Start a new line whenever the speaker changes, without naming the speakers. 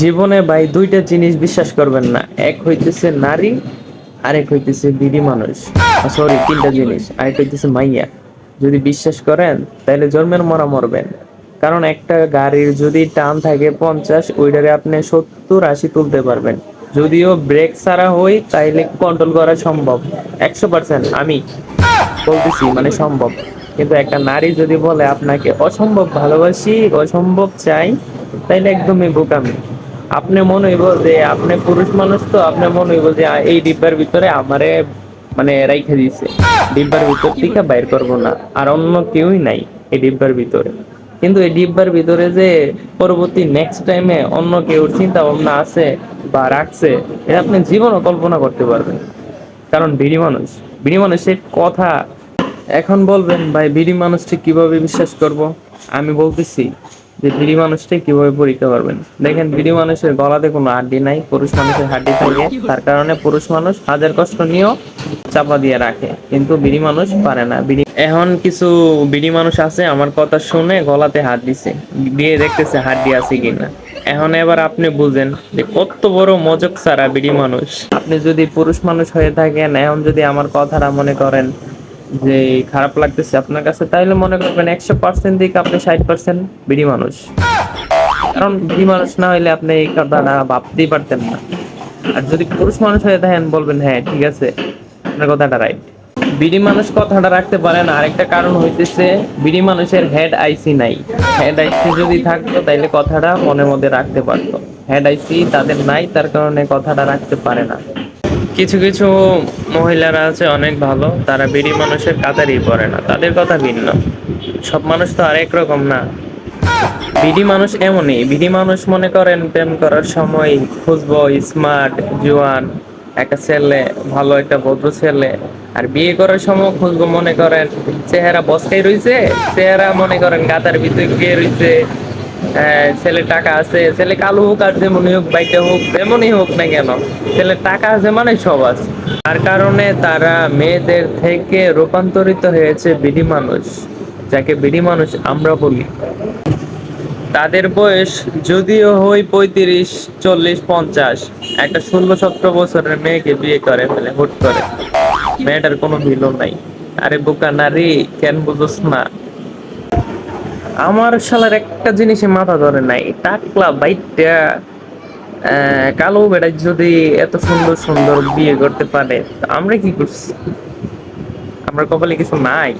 জীবনে ভাই দুইটা জিনিস বিশ্বাস করবেন না। এক হইতেছে নারী আরেক হইতেছে বিড়ি মানুষ। সরি তিনটা জিনিস। আরেক হইতেছে মাইয়া। যদি বিশ্বাস করেন তাহলে জন্মের মরা মরবেন। কারণ একটা গাড়ির যদি টান থাকে পঞ্চাশ ওইটারে আপনি সত্তর আশি তুলতে পারবেন। যদিও ব্রেক ছাড়া হই তাইলে কন্ট্রোল করা সম্ভব। একশো পার্সেন্ট আমি বলতেছি মানে সম্ভব। কিন্তু একটা নারী যদি বলে আপনাকে অসম্ভব ভালোবাসি অসম্ভব চাই তাইলে একদমই বোকামি। আপনি মনে হইব যে আপনি পুরুষ মানুষ তো, আপনি মনে হইব যে এই ডিব্বার ভিতরে আমারে মানে রাইখে দিছে। ডিব্বার ভিতর থেকে বাইর করব না, আর অন্য কেউই নাই এই ডিব্বার ভিতরে। কিন্তু এই ডিব্বার ভিতরে যে পরবর্তী নেক্সট টাইমে অন্য কেউ চিন্তা ভাবনা আছে বা রাখছে, এটা আপনি জীবনও কল্পনা করতে পারবেন। কারণ বিড়ি মানুষ বিড়ি মানুষের কথা এখন বলবেন, ভাই বিড়ি মানুষটি কীভাবে বিশ্বাস করব? আমি বলতেছি যে বিড়ি মানুষটি কীভাবে পরীক্ষা করবেন? দেখেন বিড়ি মানুষের গলাতে কোনো হাড্ডি নাই, পুরুষ মানুষের হাড্ডি থাকে। তার কারণে পুরুষ মানুষ হাজার কষ্ট নিয়েও চাপা দিয়ে রাখে। কিন্তু বিড়ি মানুষ পারে না। বিড়ি এখন কিছু বিড়ি মানুষ আছে, আমার কথা শুনে গলাতে হাত দিছে, দিয়ে দেখতেছে হাড্ডি আছে কিনা। এখন এবার আপনি বুঝেন যে কত বড় মজক সারা বিড়ি মানুষ। আপনি যদি পুরুষ মানুষ হয়ে থাকেন, এখন যদি আমার কথাটা মনে করেন যে খারাপ লাগতেছে আপনার কাছে, তাইলে মনে করবেন একশো পার্সেন্ট দিকে আপনি ষাট পার্সেন্ট বিড়ি মানুষ। কারণ বিড়ি মানুষ না হইলে আপনি এই কথাটা ভাবতেই পারতেন না। আর যদি পুরুষ মানুষ হয়ে থাকেন, বলবেন হ্যাঁ ঠিক আছে, আপনার কথাটা রাইট বিড়ি মানুষ কথাটা রাখতে পারে না। আরেকটা কারণ হইতেছে, বিড়ি মানুষের হেড আইসি নাই। হেড আইসি যদি থাকতো, তাইলে কথাটা মনের মধ্যে রাখতে পারতো। হেড আইসি তাদের নাই, তার কারণে কথাটা রাখতে পারে না। কিছু কিছু মহিলারা আছে অনেক ভালো। তারা বিড়ি মানুষের কাতারই পড়ে না। তাদের কথা ভিন্ন। সব মানুষ তো আরেক রকম না। বিডি মানুষ এমনই। বিডি মানুষ মনে করেন প্রেম করার সময় খুঁজবো স্মার্ট জোয়ান একটা ছেলে ভালো একটা ভদ্র ছেলে। আর বিয়ে করার সময় খুঁজবো মনে করেন চেহারা বসকাই রইছে চেহারা মনে করেন গাতার ভিতরে গিয়ে আহ, ছেলে টাকা আছে, ছেলে কালো হোক আর যেমনই হোক বাইটা হোক, যেমনই হোক না কেন, ছেলে টাকা আছে মানে সব আছে। তার কারণে তারা মেয়েদের থেকে রূপান্তরিত হয়েছে বিধি মানুষ, যাকে বিডি মানুষ আমরা বলি। তাদের বয়স যদিও হই পঁয়ত্রিশ, চল্লিশ, পঞ্চাশ, একটা ষোলো, সতেরো বছরের মেয়েকে বিয়ে করে ফেলে হুট করে। মেয়েটার কোনো ভিলো নাই। আরে বোকা নারী, কেন বুঝোস না? আমার শালার একটা জিনিসে মাথা ধরে নাই টাকলা বাইটটা আহ, কালো বেড়াই যদি এত সুন্দর সুন্দর বিয়ে করতে পারে আমরা কি করছি? আমরা কপালে কিছু নাই।